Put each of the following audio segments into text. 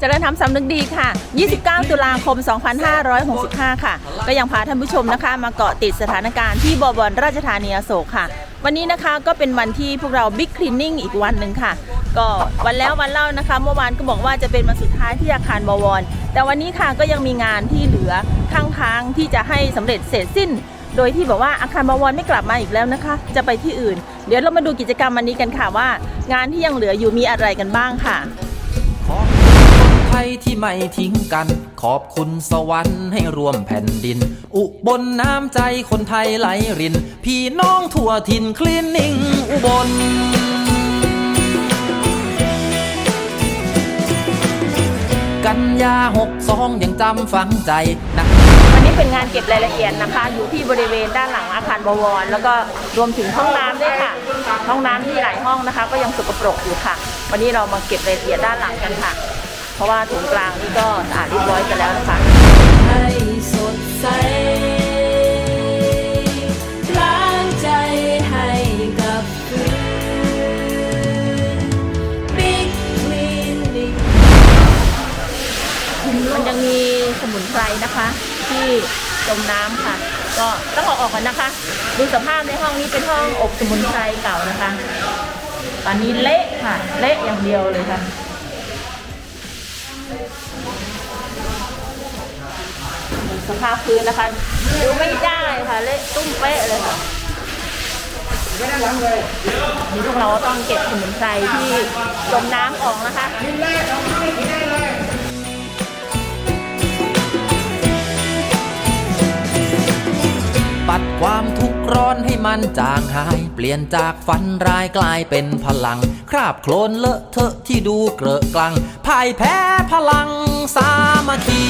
เจริญธรรมสำนึกดีค่ะ 29 ตุลาคม 2565 ค่ะ ก็ยังพาท่านผู้ชมนะคะ มาเกาะติดสถานการณ์ที่บวรราชธานีอโศกค่ะ วันนี้นะคะก็เป็นวันที่พวกเราบิ๊กคลีนนิ่งอีกวันหนึ่งค่ะ ก็วันแล้ววันเล่านะคะ เมื่อวานก็บอกว่าจะเป็นวันสุดท้ายที่อาคารบวร แต่วันนี้ค่ะก็ยังมีงานที่เหลือข้างทางที่จะให้สำเร็จเสร็จสิ้น โดยที่บอกว่าอาคารบวรไม่กลับมาอีกแล้วนะคะ จะไปที่อื่น เดี๋ยวเรามาดูกิจกรรมวันนี้กันค่ะว่า งานที่ยังเหลืออยู่มีอะไรกันบ้างค่ะ ไทยที่ไม่ทิ้งกัน ขอบคุณสวรรค์ให้รวมแผ่นดิน อุบลน้ำใจคนไทยไหลริน พี่น้องทั่วถิ่นคลีนนิ่งอุบลกันยาหกสองยังจำฝังใจนะวันนี้เป็นงานเก็บรายละเอียดนะคะ อยู่ที่บริเวณด้านหลังอาคารบวร แล้วก็รวมถึงห้องน้ำด้วยค่ะ ห้องน้ำที่หลายห้องนะคะ ก็ยังสกปรกอยู่ค่ะ วันนี้เรามาเก็บรายละเอียดด้านหลังกันค่ะ ราะว่าถุงกลางนี่ก็สะอาดเรียบร้อยกันแล้วนะคะให้สดใสล้างใจให้กับคืน Big Clinic มันยังมีสมุนไพรนะคะ ที่จมน้ำค่ะ ก็ต้องเอาออกกันนะคะ ดูสภาพในห้องนี้เป็นห้องอบสมุนไพรเก่านะคะ ตอนนี้เละค่ะ เละอย่างเดียวเลยค่ะ สภาพพื้นนะคะดูไม่ได้ค่ะเละตุ้มเป๊ะเลยค่ะนี่พวกเราต้องเก็บสมุนไพรที่จมน้ำออกนะคะ ปัดความทุกข์ร้อนให้มันจางหาย เปลี่ยนจากฝันร้ายกลายเป็นพลัง คราบโคลนเลอะเทอะที่ดูเกลอะกลังพ่ายแพ้พลังสามัคคี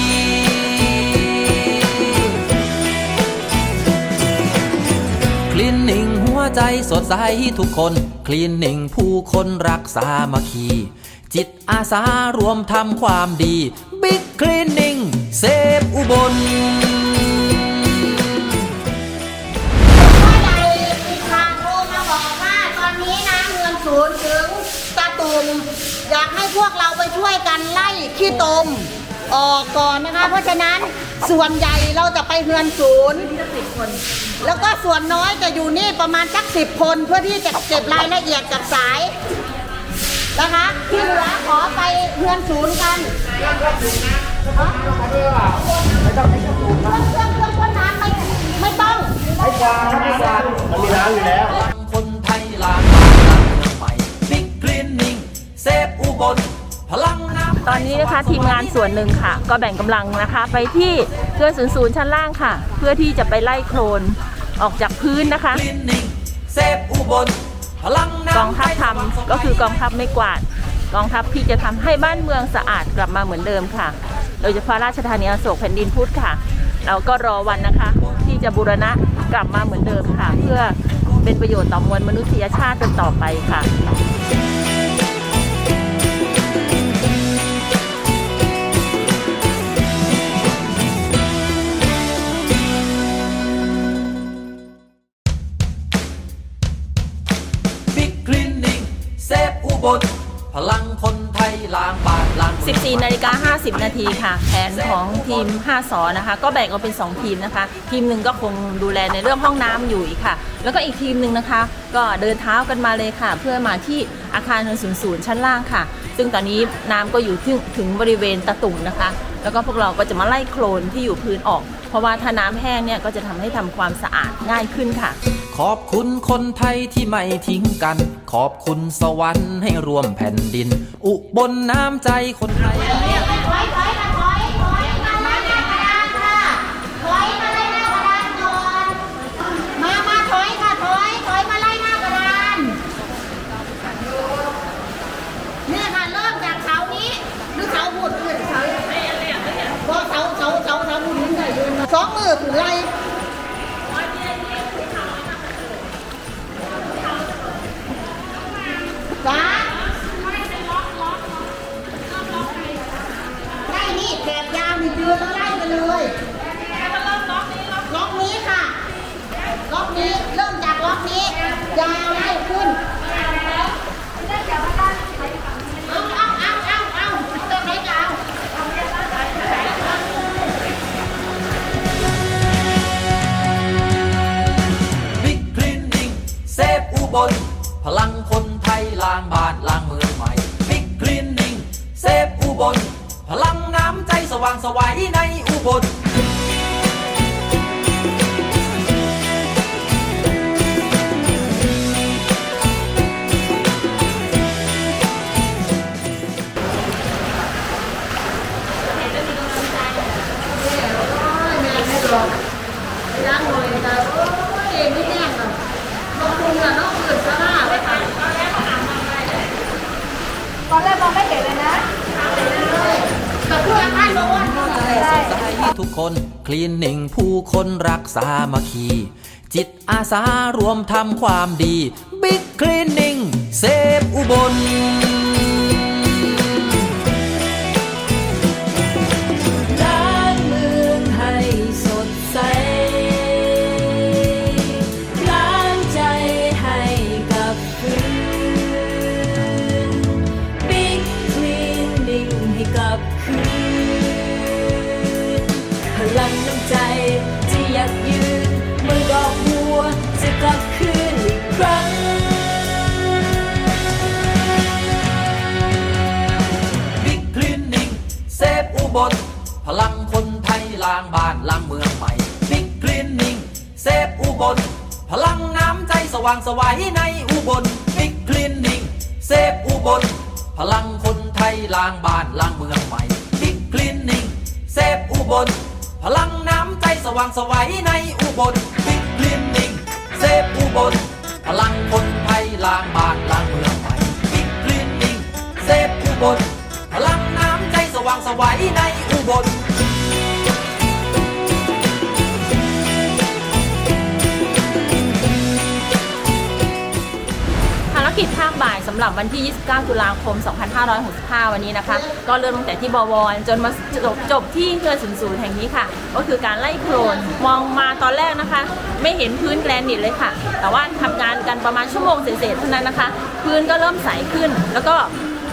คลีนนิ่งหัวใจสดใสทุกคนคลีนนิ่งผู้คนรักสามัคคี จิตอาสารวมทำความดี บิ๊กคลีนนิ่งเซฟอุบล อยากให้พวกเราไปช่วยกันไล่ขี้ตมออกก่อนนะคะ เพราะฉะนั้นส่วนใหญ่เราจะไปเฮือนศูนย์แล้วก็ส่วนน้อยจะอยู่นี่ประมาณสักสิบคนเพื่อที่จะเก็บรายละเอียดกับสายนะคะที่เหลือขอไปเฮือนศูนย์กันไม่ต้องเครื่องเครื่องเครื่องนน้ำไม่ไม่ต้องคนไท ตอนนี้นะคะทีมงานส่วนหนึ่งค่ะ ก็แบ่งกำลังนะคะ ไปที่เพื่อศูนย์ศูนย์ชั้นล่างค่ะ เพื่อที่จะไปไล่โคลนออกจากพื้นนะคะคลีนนิ่งเซฟอุบลพลังน้ำกองทัพทำก็คือกองทัพไม่กวาด กองทัพที่จะทำให้บ้านเมืองสะอาดกลับมาเหมือนเดิมค่ะ โดยเฉพาะราชธานีอโศกแผ่นดินพุทธค่ะ เราก็รอวันนะคะ ที่จะบูรณะกลับมาเหมือนเดิมค่ะ เพื่อเป็นประโยชน์ต่อมวลมนุษยชาติจนต่อไปค่ะ บลพลังคนไทยล้างบานล้าง14นาฬิกา50 นาทีค่ะ แผนของทีม 5สอนะคะ ก็แบ่งออกเป็น 2 ทีมนะคะ ทีมหนึ่งก็คงดูแลในเรื่องห้องน้ำอยู่อีกค่ะ แล้วก็อีกทีมหนึ่งนะคะ ก็เดินเท้ากันมาเลยค่ะ เพื่อมาที่อาคารศูนย์ศูนย์ชั้นล่างค่ะ ซึ่งตอนนี้น้ำก็อยู่ถึงถึงบริเวณตะตุ่มนะคะ แล้วก็พวกเราก็จะมาไล่โคลนที่อยู่พื้นออก เพราะว่าถ้าน้ำแห้งเนี่ยก็จะทำให้ทำความสะอาดง่ายขึ้นค่ะ ขอบคุณคนไทยที่ไม่ทิ้งกัน ขอบคุณสวรรค์ให้รวมแผ่นดิน อุบลน้ำใจคนไทยถอยถอยค่ะถ ล้างบ้านล้างเมืองใหม่บิ๊กคลีนนิ่งเซฟอุบล พลังน้ำใจสว่างสวัยในอุบล ทุกคนคลีนหนึ่งผู้คนรักสามัคคี จิตอาสารวมทำความดี บิ๊กคลีนนิ่งเซฟอุบล บลพลังคนไทยล้างบ้านล้างเมืองใหม่บิ๊กคลีนนิ่งเซฟอุบล พลังน้ำใจสว่างสวัยในอุบลบิ๊กคลีนนิ่งเซฟอุบล พลังคนไทยล้างบ้านล้างเมืองใหม่บิ๊กคลีนนิ่งเซฟอุบล พลังน้ำใจสว่างสวัยในอุบลบิ๊กคลีนนิ่งเซฟอุบล พลังคนไทยล้างบ้านล้างเมืองใหม่บิ๊กคลีนนิ่งเซฟอุบลพลังน้ำใจส ว่างสวัยในอุบลภารกิจภาคบ่ายสำหรับวันที่ 29 ตุลาคม 2565 วันนี้นะคะ ก็เริ่มตั้งแต่ที่บวร จนมาจบจบที่เพื่อศูนย์ศูนย์แห่งนี้ค่ะ ก็คือการไล่โคลนมองมาตอนแรกนะคะ ไม่เห็นพื้นแกรนิตเลยค่ะ แต่ว่าทำงานกันประมาณชั่วโมงเศษๆเท่านั้นนะคะ พื้นก็เริ่มใสขึ้น แล้วก็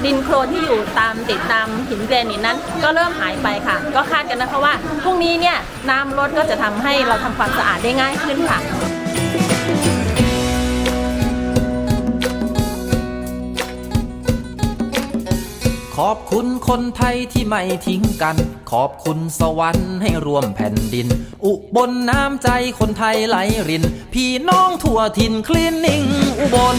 ดินโคลนที่อยู่ตามติดตามหินแกรนิตนั้น ก็เริ่มหายไปค่ะ ก็คาดกันนะคะว่าพรุ่งนี้เนี่ยน้ำลดก็จะทำให้เราทำความสะอาดได้ง่ายขึ้นค่ะขอบคุณคนไทยที่ไม่ทิ้งกัน ขอบคุณสวรรค์ให้รวมแผ่นดิน อุบลน้ำใจคนไทยไหลริน พี่น้องทั่วถิ่นคลีนนิ่งอุบล